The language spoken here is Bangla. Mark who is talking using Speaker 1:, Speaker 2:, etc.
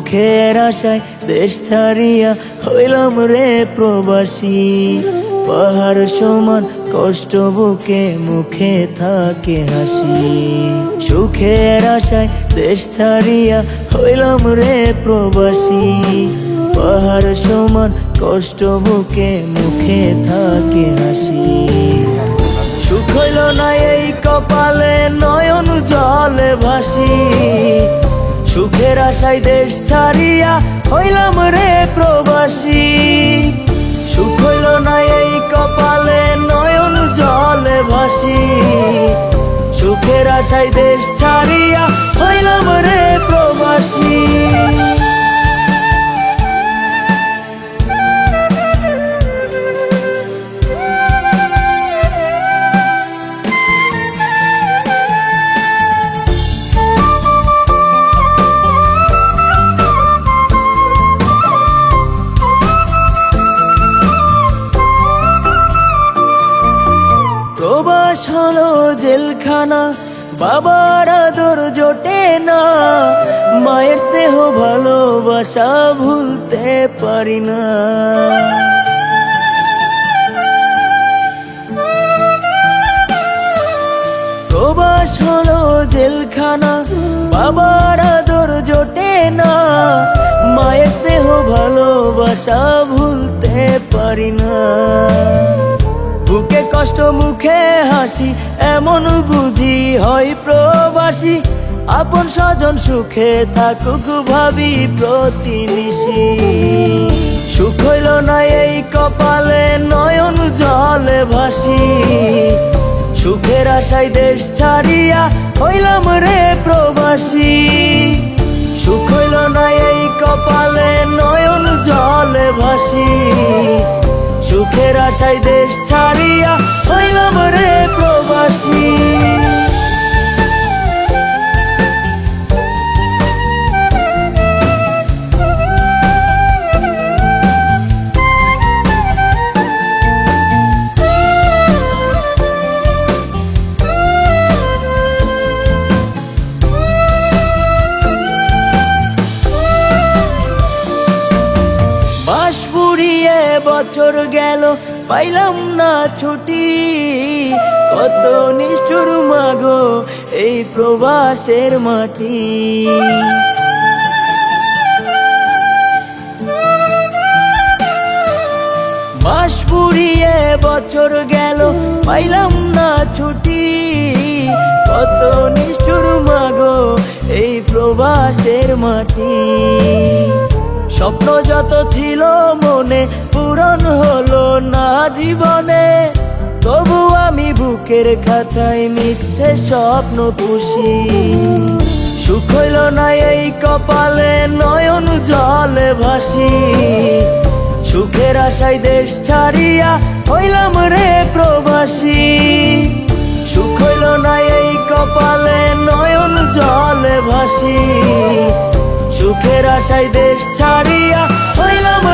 Speaker 1: সুখের আশায় দেশ ছাড়িয়া হইলাম রে প্রবাসী। পাহাড় সমান কষ্ট বুকে মুখে থাকে হাসি। সুখের আশায় দেশ ছাড়িয়া হইলাম রে প্রবাসী। পাহাড় সমান কষ্ট বুকে মুখে থাকে হাসি। সুখ হইল না এই কপালে, নয়ন জলে ভাসি। সুখের আশায় দেশ ছাড়িয়া হইলাম রে প্রবাসী। সুখ হইল না এই কপালে, নয়ন জলে ভাসি। সুখের আশায় দেশ ছাড়িয়া হইলাম প্রবাস হলো জেলখানা, বাবার আদর জোটে না। মায়ের স্নেহ ভালোবাসা ভুলতে পারি না। প্রবাস হলো জেলখানা, বাবার আদর জোটে না। মায়ের স্নেহ ভালোবাসা ভুলতে পারি না। বুকে কষ্ট, মুখে হাসি, এমন বুঝি হয় প্রবাসী। আপন স্বজন সুখে থাকুক ভাবি প্রতিনিশি। সুখ হইল না এই কপালে, নয়ন জলে ভাসি। সুখের আশায় দেশ ছাড়িয়া হইলাম রে প্রবাসী। সুখ হইল না এই কপালে, নয়ন জলে ভাসি। সুখের আশায় দেশ ছাড়িয়া হইলাম রে প্রবাসী। বছর গেল, পাইলাম না ছুটি। কত নিষ্ঠুর মাগো এই প্রবাসের মাটি। মাস ফুরিয়ে বছর গেল, পাইলাম না ছুটি। কত নিষ্ঠুর মাগো এই প্রবাসের মাটি। স্বপ্ন যত ছিল মনে, পূরণ হলো না জীবনে। তবু আমি বুকের খাঁচায় মিথ্যে স্বপ্ন পুষি। সুখ হইল না এই কপালে, নয়ন জলে ভাসি। সুখের আশায় দেশ ছাড়িয়া হইলাম রে প্রবাসী। সুখ হইল না এই কপালে, নয়ন জলে ভাসি। সুখের আশায় দেশ ছাড়িয়া হইলাম